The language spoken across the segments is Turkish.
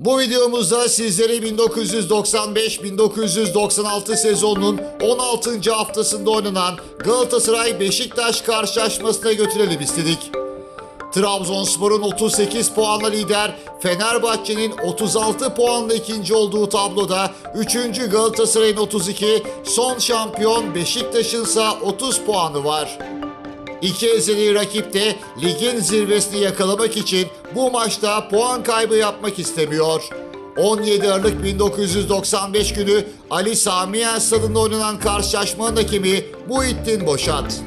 Bu videomuzda sizleri 1995-1996 sezonunun 16. haftasında oynanan Galatasaray Beşiktaş karşılaşmasına götürelim istedik. Trabzonspor'un 38 puanla lider, Fenerbahçe'nin 36 puanla ikinci olduğu tabloda 3. Galatasaray'ın 32, son şampiyon Beşiktaş'ın ise 30 puanı var. İki ezeli rakip de ligin zirvesini yakalamak için bu maçta puan kaybı yapmak istemiyor. 17 Aralık 1995 günü Ali Sami Yen stadında oynanan karşılaşmanın hakemi Muhittin Boşat.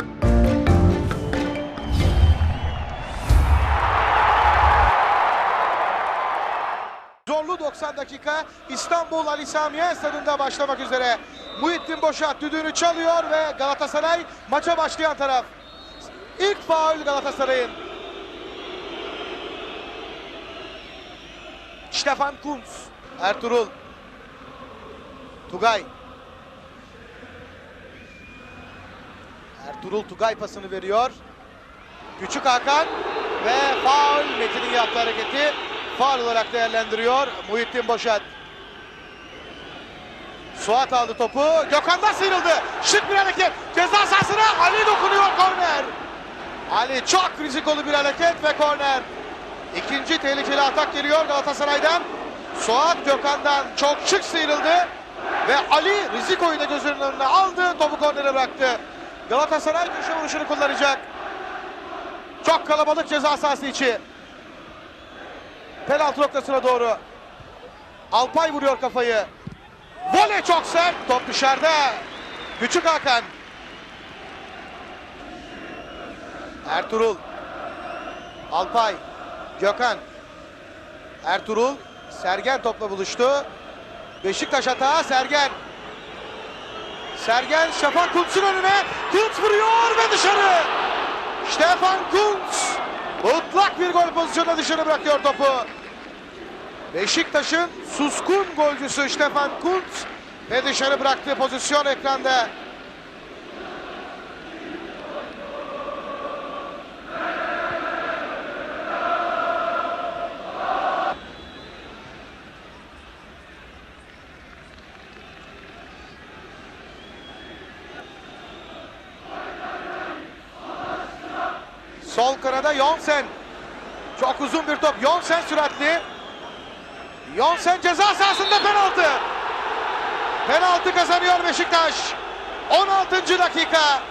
Zorlu 90 dakika İstanbul Ali Sami Yen başlamak üzere. Muhittin Boşat düdüğünü çalıyor ve Galatasaray maça başlayan taraf. İlk faul Galatasaray'ın. Stefan Kuntz, Ertuğrul, Tugay. Ertuğrul Tugay pasını veriyor. Küçük Hakan ve faul Metin'in yaptığı hareketi faul olarak değerlendiriyor Muhittin Boşat. Suat aldı topu. Gökhan'dan sıyrıldı. Şık bir hareket. Ceza sahasına Ali dokunuyor korner. Ali çok rizikolu bir hareket ve korner. İkinci tehlikeli atak geliyor Galatasaray'dan. Suat Gökhan'dan çok şık sıyrıldı. Ve Ali Riziko'yu da gözünün önüne aldı. Topu kornere bıraktı. Galatasaray köşe vuruşunu kullanacak. Çok kalabalık ceza sahası içi. Penaltı noktasına doğru. Alpay vuruyor kafayı. Voley çok sert. Top dışarıda. Küçük Hakan. Ertuğrul. Alpay. Gökhan. Ertuğrul. Sergen topla buluştu. Beşiktaş hata. Sergen. Sergen Şafak Kuntz'un önüne. Kuntz vuruyor ve dışarı. Stefan Kuntz. Mutlak bir gol pozisyonuna dışarı bırakıyor topu. Beşiktaş'ın suskun golcüsü Stefan Kuntz ve dışarı bıraktığı pozisyon ekranda. Sol kanada Jonsen. Çok uzun bir top. Jonsen süratli. Jonsen ceza sahasında penaltı. Penaltı kazanıyor Beşiktaş. 16. dakika.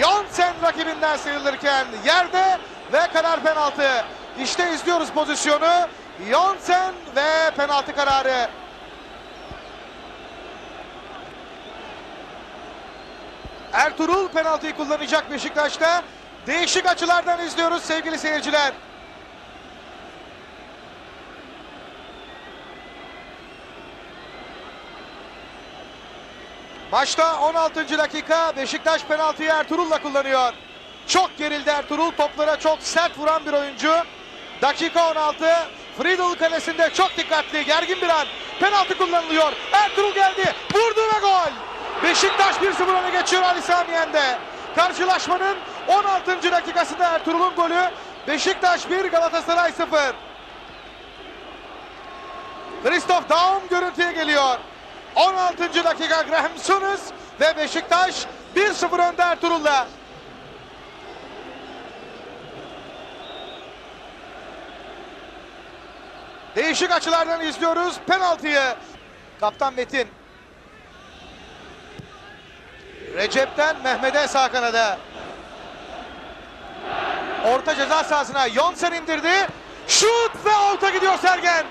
Jonsen rakibinden sıyrılırken yerde ve karar penaltı. İşte izliyoruz pozisyonu. Jonsen ve penaltı kararı. Ertuğrul penaltıyı kullanacak Beşiktaş'ta. Değişik açılardan izliyoruz sevgili seyirciler. Maçta 16. dakika Beşiktaş penaltıyı Ertuğrul'la kullanıyor. Çok gerildi Ertuğrul. Toplara çok sert vuran bir oyuncu. Dakika 16. Friedel kalesinde çok dikkatli, gergin bir an. Penaltı kullanılıyor. Ertuğrul geldi. Vurdu ve gol. Beşiktaş 1-0 öne geçiyor Ali Sami Yen'de. Karşılaşmanın 16. dakikasında Ertuğrul'un golü. Beşiktaş 1, Galatasaray 0. Christoph Daum görüntüye geliyor. 16. dakika Graham Souness ve Beşiktaş 1-0 önde Ertuğrul'la. Değişik açılardan izliyoruz penaltıyı. Kaptan Metin. Recep'ten Mehmet'e sağ kanada. Orta ceza sahasına Jonsen indirdi. Şut ve out'a gidiyor Sergen.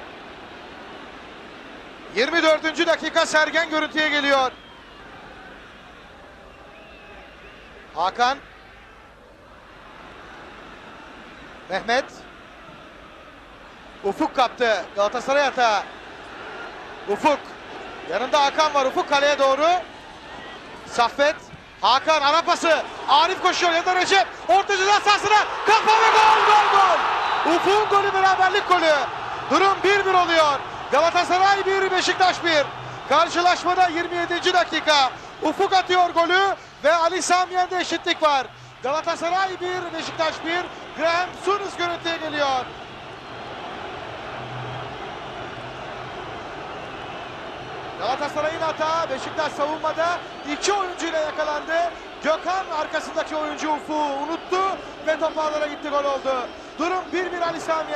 24. dakika Sergen görüntüye geliyor. Hakan. Mehmet. Ufuk kaptı. Galatasaray hata. Ufuk. Yanında Hakan var. Ufuk kaleye doğru. Saffet. Hakan ara pası. Arif koşuyor yanında Recep. Orta ceza sahasına. Kafa ve gol gol gol. Ufuk'un golü beraberlik golü. Durum 1-1 oluyor. Galatasaray 1 Beşiktaş 1. Karşılaşmada 27. dakika. Ufuk atıyor golü ve Ali Samiyen'de eşitlik var. Galatasaray 1 Beşiktaş 1. Graham Souness görüntüye geliyor. Galatasaray'ın hata Beşiktaş savunmada iki oyuncuyla yakalandı. Gökhan arkasındaki oyuncu Ufuk'u unuttu ve top ağlara gitti gol oldu. Durum 1-1 Ali Sami.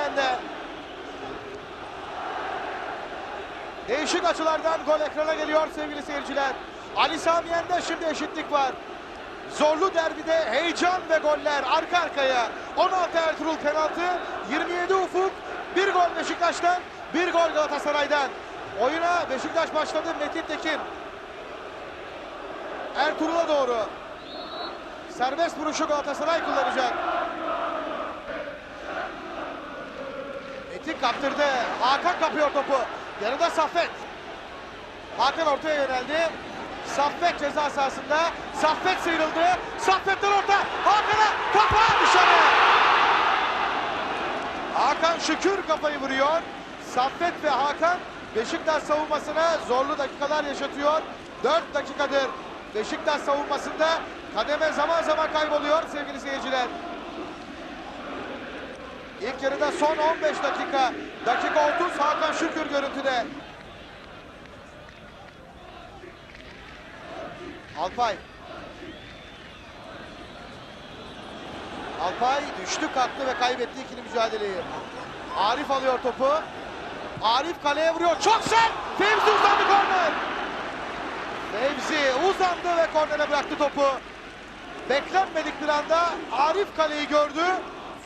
Değişik açılardan gol ekrana geliyor sevgili seyirciler. Ali Sami şimdi eşitlik var. Zorlu derbide heyecan ve goller arka arkaya. 16 Ertuğrul penaltı, 27 Ufuk, bir gol Beşiktaş'tan, bir gol Galatasaray'dan. Oyuna Beşiktaş başladı Metin Tekin. Ertuğrul'a doğru. Serbest vuruşu Galatasaray kullanacak. Metin kaptırdı. Hakan kapıyor topu. Yanında Saffet. Hakan ortaya yöneldi. Saffet ceza sahasında. Saffet sıyrıldı. Saffet'ten orta. Hakan'a kafa dışarı. Hakan Şükür kafayı vuruyor. Saffet ve Hakan Beşiktaş savunmasına zorlu dakikalar yaşatıyor. 4 dakikadır Beşiktaş savunmasında kademe zaman zaman kayboluyor sevgili seyirciler. İlk yarıda son 15 dakika. Dakika 30 Hakan Şükür görüntüde. Alpay. Alpay düştü kalktı ve kaybetti ikili mücadeleyi. Arif alıyor topu. Arif kaleye vuruyor. Çok sert. Fevzi uzandı korner. Fevzi uzandı ve kornere bıraktı topu. Beklenmedik bir anda Arif kaleyi gördü.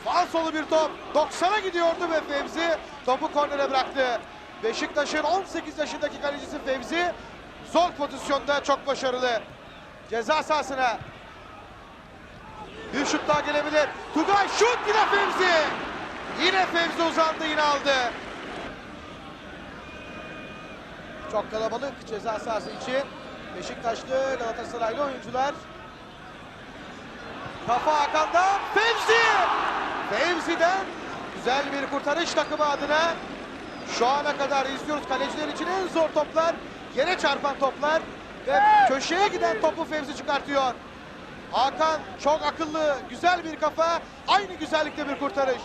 Falsolu bir top. 90'a gidiyordu ve Fevzi topu kornere bıraktı. Beşiktaş'ın 18 yaşındaki kalecisi Fevzi zor pozisyonda çok başarılı. Ceza sahasına bir şut daha gelebilir. Tugay şut yine Fevzi. Yine Fevzi uzandı yine aldı. Çok kalabalık ceza sahası için. Beşiktaşlı Galatasaraylı oyuncular. Kafa Hakan'dan Fevzi. Fevzi'den güzel bir kurtarış takımı adına. Şu ana kadar izliyoruz kaleciler için en zor toplar. Yere çarpan toplar. Ve köşeye giden topu Fevzi çıkartıyor. Hakan çok akıllı, güzel bir kafa. Aynı güzellikte bir kurtarış.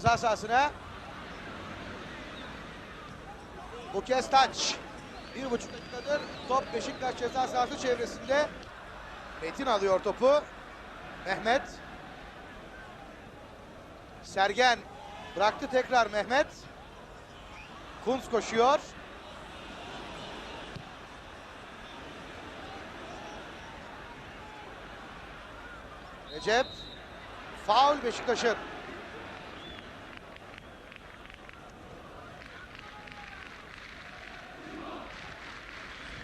Ceza sahasına. Bu kez taç. Bir buçuk dakikadır top Beşiktaş ceza sahası çevresinde. Metin alıyor topu. Mehmet. Sergen bıraktı tekrar Mehmet. Kunz koşuyor. Recep. Faul Beşiktaş'ın.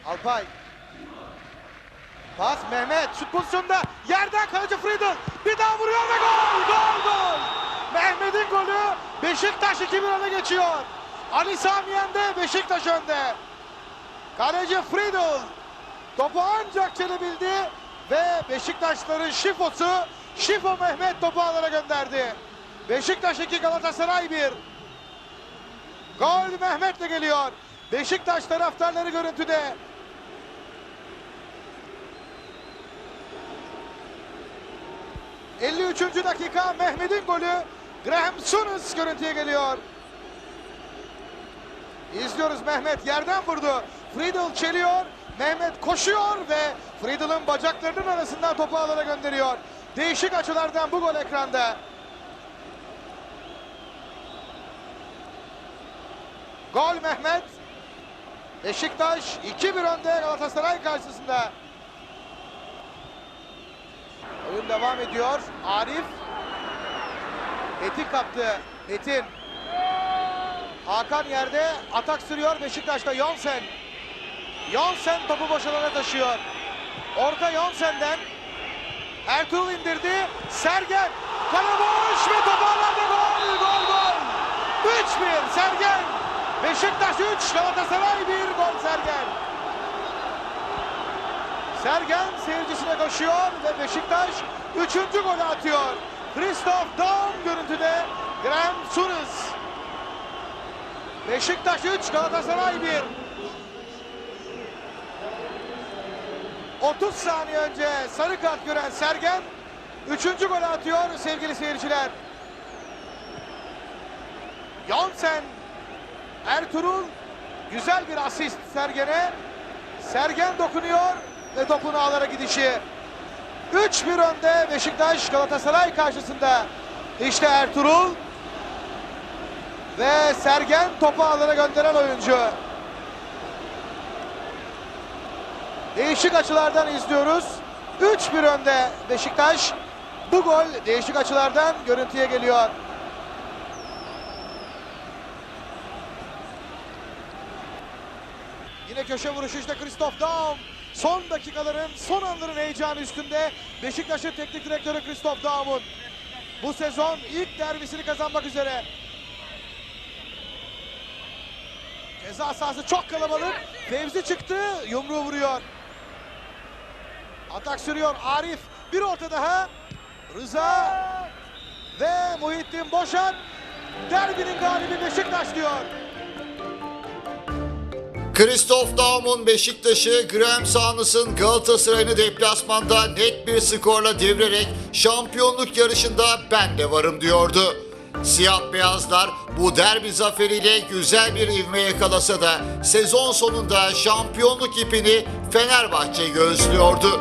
Alpay. Pas Mehmet şut pozisyonda yerden kaleci Friedel bir daha vuruyor ve gol gol gol. Mehmet'in golü Beşiktaş 2-1 öne geçiyor. Ali Samiyen de Beşiktaş önde. Kaleci Friedel topu ancak çelebildi ve Beşiktaşların şifosu Şifo Mehmet topu alana gönderdi. Beşiktaş 2 Galatasaray 1. Gol Mehmet'le geliyor. Beşiktaş taraftarları görüntüde. ...53. dakika Mehmet'in golü... ...Graham Souness görüntüye geliyor. İzliyoruz Mehmet yerden vurdu. Friedel çeliyor. Mehmet koşuyor ve Friedel'ın bacaklarının arasından topu alana gönderiyor. Değişik açılardan bu gol ekranda. Gol Mehmet. Beşiktaş 2-1 önde Galatasaray karşısında. Oyun devam ediyor. Arif. Metin kaptı. Metin. Hakan yerde atak sürüyor Beşiktaş'ta Yonsen. Yonsen topu boş alana taşıyor. Orta Yonsen'den. Ertuğrul indirdi. Sergen. Kale boş ve topu alanda gol. Gol gol. 3-1 Sergen. Beşiktaş 3, Galatasaray 1 gol Sergen. Sergen seyircisine koşuyor ve Beşiktaş 3. golü atıyor. Christoph Daum görüntüde Graham Souness. Beşiktaş 3, Galatasaray 1. 30 saniye önce sarı kart gören Sergen 3. golü atıyor sevgili seyirciler. Jansen Ertuğrul güzel bir asist Sergen'e. Sergen dokunuyor ve topun ağlara gidişi. 3-1 önde Beşiktaş Galatasaray karşısında. İşte Ertuğrul ve Sergen topu ağlara gönderen oyuncu. Değişik açılardan izliyoruz. 3-1 önde Beşiktaş. Bu gol değişik açılardan görüntüye geliyor. Yine köşe vuruşu işte Christoph Daum. Son dakikaların, son anların heyecanı üstünde Beşiktaş'ın teknik direktörü Christoph Daum'un. Bu sezon ilk derbisini kazanmak üzere. Ceza sahası çok kalabalık. Fevzi çıktı, yumruğu vuruyor. Atak sürüyor Arif. Bir orta daha. Rıza ve Muhittin Boşan. Derbinin galibi Beşiktaş diyor. Christoph Daum'un Beşiktaş'ı Graham Souness'ın Galatasaray'ını deplasmanda net bir skorla devirerek şampiyonluk yarışında ben de varım diyordu. Siyah beyazlar bu derbi zaferiyle güzel bir ivme yakalasa da sezon sonunda şampiyonluk ipini Fenerbahçe göğüslüyordu.